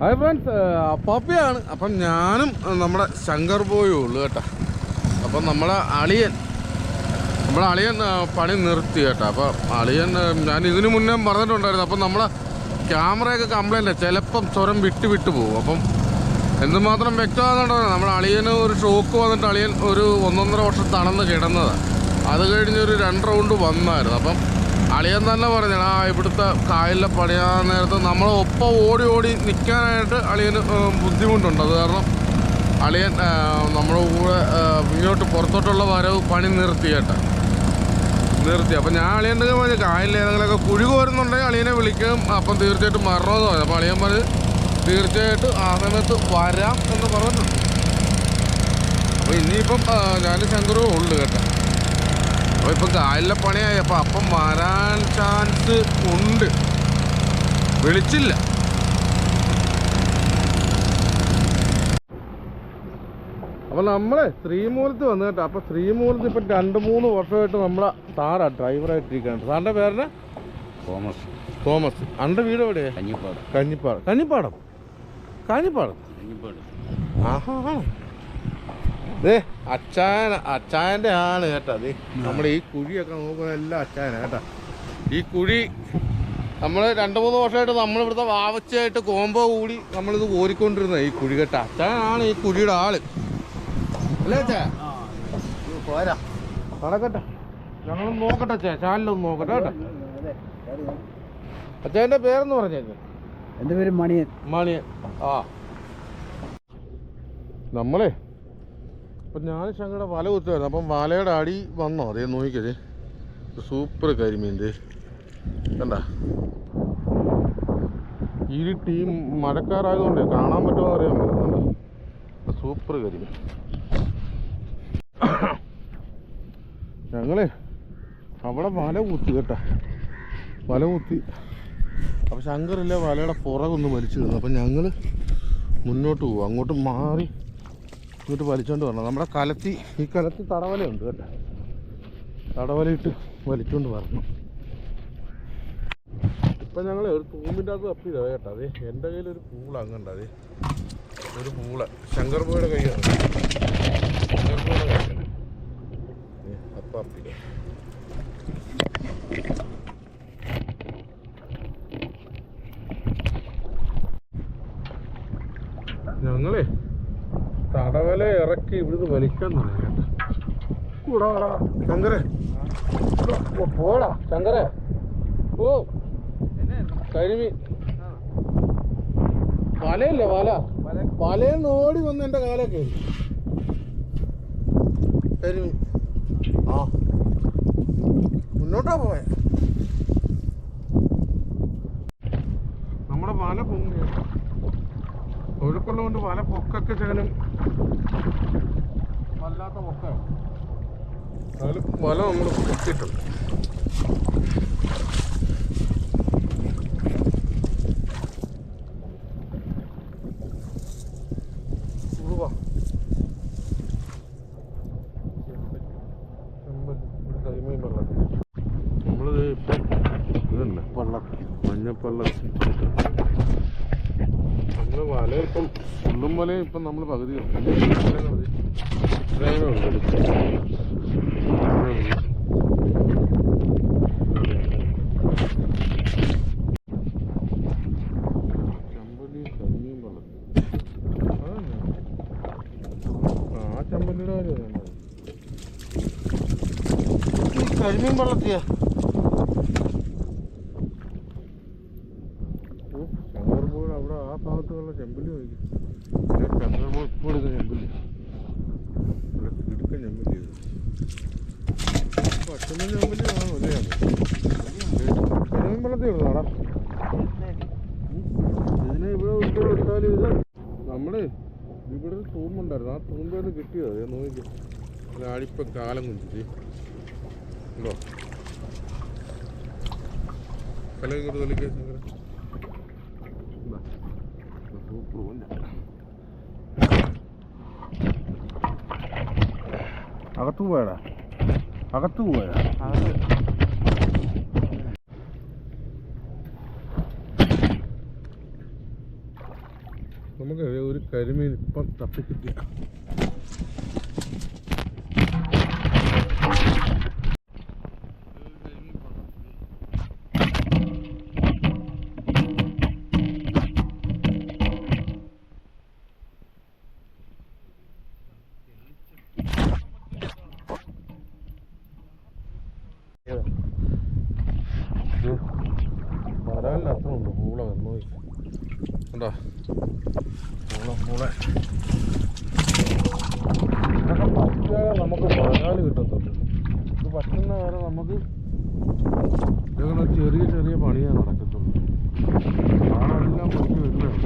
Hi friends പപ്പിയാണ്. അപ്പം ഞാനും നമ്മുടെ ശങ്കർ ബോയും ഉള്ളു കേട്ടോ. അപ്പം നമ്മളെ അളിയൻ നമ്മളെ അളിയൻ പണി നിർത്തി കേട്ടോ. അപ്പം അളിയൻ ഞാൻ ഇതിനു മുന്നേ പറഞ്ഞിട്ടുണ്ടായിരുന്നു. അപ്പം നമ്മളെ ക്യാമറയൊക്കെ കംപ്ലൈന്റ് ചിലപ്പം സ്വരം വിട്ട് വിട്ട് പോകും. അപ്പം എന്തുമാത്രം വ്യക്തമാകുന്നുണ്ടോ നമ്മുടെ അളിയന് ഒരു ഷോക്ക് വന്നിട്ട് അളിയൻ ഒരു ഒന്നൊന്നര വർഷം തണന്ന് കിടന്നതാണ് അത് കഴിഞ്ഞൊരു രണ്ട് റൗണ്ട് വന്നായിരുന്നു. അപ്പം അളിയൻ തന്നെ പറഞ്ഞു ആ ഇവിടുത്തെ കായലിലെ പണിയാൻ നേരത്ത് നമ്മൾ ഒപ്പം ഓടി ഓടി നിൽക്കാനായിട്ട് അളിയന് ബുദ്ധിമുട്ടുണ്ട്. അത് കാരണം അളിയൻ നമ്മുടെ കൂടെ ഇങ്ങോട്ട് പുറത്തോട്ടുള്ള വരവ് പണി നിർത്തി കേട്ടോ നിർത്തി. അപ്പം ഞാൻ അളിയന്റെ പറഞ്ഞു കായലിൽ ഏതെങ്കിലുമൊക്കെ കുഴി കോരുന്നുണ്ടെങ്കിൽ അളിയനെ വിളിക്കും. അപ്പം തീർച്ചയായിട്ടും വരണമെന്ന് പറഞ്ഞു. അപ്പം അളിയൻ പറഞ്ഞ് തീർച്ചയായിട്ടും ആ സമയത്ത് വരാം എന്ന് പറഞ്ഞിട്ടുണ്ട്. അപ്പോൾ ഇനിയിപ്പം ഞാൻ ശങ്കറും ഉള്ളു കേട്ടോ. അപ്പോൾ ഇപ്പൊ കായലിലെ പണിയായി അപ്പം അപ്പം വരാൻ ചാൻസ് ഉണ്ട്. വിളിച്ചില്ല. അപ്പോൾ നമ്മളെ ശ്രീമൂലത്ത് വന്നു കേട്ടോ. അപ്പോൾ ശ്രീമൂലത്ത് ഇപ്പം രണ്ട് മൂന്ന് വർഷമായിട്ട് നമ്മളെ സാറാ ഡ്രൈവറായിട്ടിരിക്കുകയാണ് സാറിന്റെ പേരിന് തോമസ്. തോമസ്. അന്റെ വീട് എവിടെയാ? കഞ്ഞിപ്പാട്. കഞ്ഞിപ്പാടം. കഞ്ഞിപ്പാടം? കഞ്ഞിപ്പാടം? കഞ്ഞിപ്പാട്. ആഹാ. ദേ അച്ചായന അച്ചായന്റെ ആണ് കേട്ടോ അതെ നമ്മൾ ഈ കുഴിയൊക്കെ നോക്കുന്ന എല്ലാം അച്ചായന കേട്ടോ. ഈ കുഴി നമ്മൾ രണ്ട് മൂന്ന് വർഷമായിട്ട് നമ്മളിവിടുത്തെ വാവച്ചയായിട്ട് കോമ്പോ കൂടി നമ്മളിത് ഓരിക്കൊണ്ടിരുന്നത് ഈ കുഴി കേട്ട. അച്ചായനാണ് ഈ കുഴിയുടെ ആൾ. അല്ലേ അച്ചായ? പോരാ. നടക്കട്ടെ. ഞങ്ങളൊന്ന് നോക്കട്ടെ അച്ഛാ ചാനലൊന്ന് നോക്കട്ടെ കേട്ടോ. അച്ചായന്റെ പേരെന്ന് പറഞ്ഞേക്ക്. എന്റെ പേര് മണിയൻ. മണിയൻ. ആ. നമ്മളെ അപ്പം ഞാൻ ശങ്കയുടെ വല കുത്തുമായിരുന്നു അപ്പം വലയുടെ അടി വന്നോ? അതേ നോക്കിയത് സൂപ്പർ കരിമീൻ ദേ. കണ്ട? ഈ ടീം മഴക്കാറായതുകൊണ്ട് കാണാൻ പറ്റുമോ അറിയാൻ പറ്റുന്നുണ്ട് സൂപ്പർ കരിമീൻ. ഞങ്ങളെ അവിടെ വല കുത്തി കേട്ടാ. വല കുത്തി. അപ്പോൾ ശങ്കറില്ല വലയുടെ പുറകൊന്ന് വലിച്ചു തന്നു അപ്പം ഞങ്ങൾ മുന്നോട്ട് പോകും അങ്ങോട്ട് മാറി ഇങ്ങോട്ട് വലിച്ചോണ്ട് വരണം. നമ്മുടെ കലത്തി ഈ കലത്തി തടവലയുണ്ട് കേട്ടോ. തടവലയിട്ട് വലിച്ചോണ്ട് വരണം. ഇപ്പം ഞങ്ങൾ ഒരു തൂമ്പിന്റെ അകത്ത് തപ്പിയതാ കേട്ടോ അതെ. എന്റെ കയ്യിൽ ഒരു പൂള അങ്ങണ്ട അതെ. ഒരു പൂള. ശങ്കർ ബോയുടെ കൈയാണ് ശങ്കർ ബോയുടെ കൈയാണ് അപ്പം അപ്പില്ല ഞങ്ങളെ തടവല ഇറക്കി ഇവിടുന്ന് വലിക്കാൻ തുടങ്ങി ഓ, പോടാ. ശങ്കരെ. ഓ. കരിമീൻ വലയല്ലേ വല? വലയെന്ന് ഓടി വന്ന് എന്റെ കാലൊക്കെ. കരിമീൻ ആ. മുന്നോട്ടാ പോയ. നമ്മുടെ വല പൊങ്ങി. കേട്ടോ ഒഴുക്കുള്ളതുകൊണ്ട് വല പൊക്കൊക്കെ ശകലം വല്ലാത്ത പൊക്കാണ് അതിൽ വല നമ്മൾ പൊക്കിയിട്ടുണ്ട് പള്ളത്തി ചെമ്പല്ലി. ഇവിടെ കരിമീൻ വെള്ളത്തിൽ. നമ്മളിത് ഇപ്പം ഇതല്ലേ പള്ളത്തി മഞ്ഞപ്പള്ളത്തി നമ്മൾ വല ഇപ്പം ഉള്ളും വലയും ഇപ്പം നമ്മൾ പകുതി നിർത്തി. ഇത്രയും മതി. ഇത്രയും ഉള്ളൂ എടുക്കാൻ. ഇത്രയും ഉള്ളൂ. ചെമ്പല്ലി കരിമീൻ വെള്ളത്തിൽ. അതന്നെ. ആ ചെമ്പല്ലിയുടെ കാര്യം അതന്നെ. ഈ കരിമീൻ വെള്ളത്തിയാ ചങ്ങർപൂട് അവിടെ ആ ഭാഗത്തുള്ള ചെമ്പല്ലി നോക്കി എടുത്ത ചെമ്പല്ലി ഇവിടെ കിടുക്കൻ ചെമ്പല്ലി ഇത് പച്ചമീൻ ചെമ്പല്ലി ആണ് ഒരേയാണ് കരിമീൻ വെള്ളത്തിൽ ഇടുന്നാടാ ഇതിനെ ഇവിടെ വിട്ട് വിട്ടാൽ ഇത് നമ്മൾ ഇവിടെ തൂമ്പുണ്ടായിരുന്നു ആ തൂമ്പേന്ന് കിട്ടിയത് ഞാൻ നോക്കി ആടിപ്പം കാലം കുഞ്ചിട്ട് ഉണ്ടോ? കലം ഇങ്ങോട്ട് തലിക്കുക കൊല്ല അകത്തു പോയടാ. അകത്തു പോയടാ. ഒരു കരിമീൻ ഇപ്പം തപ്പിക്കിട്ടിയ നല്ല അത്ര ഉണ്ട്. പൂള വന്നോ കണ്ടോ പൂള പൂള. നമുക്ക് മഴകാലം കിട്ടത്തുള്ളൂ. ഇത് പറ്റുന്ന വരെ നമുക്ക് ഇതൊക്കെ ചെറിയ ചെറിയ പണിയാണ് നടക്കത്തുള്ളൂ. ആളെല്ലാം പൊട്ടി വരുന്നത്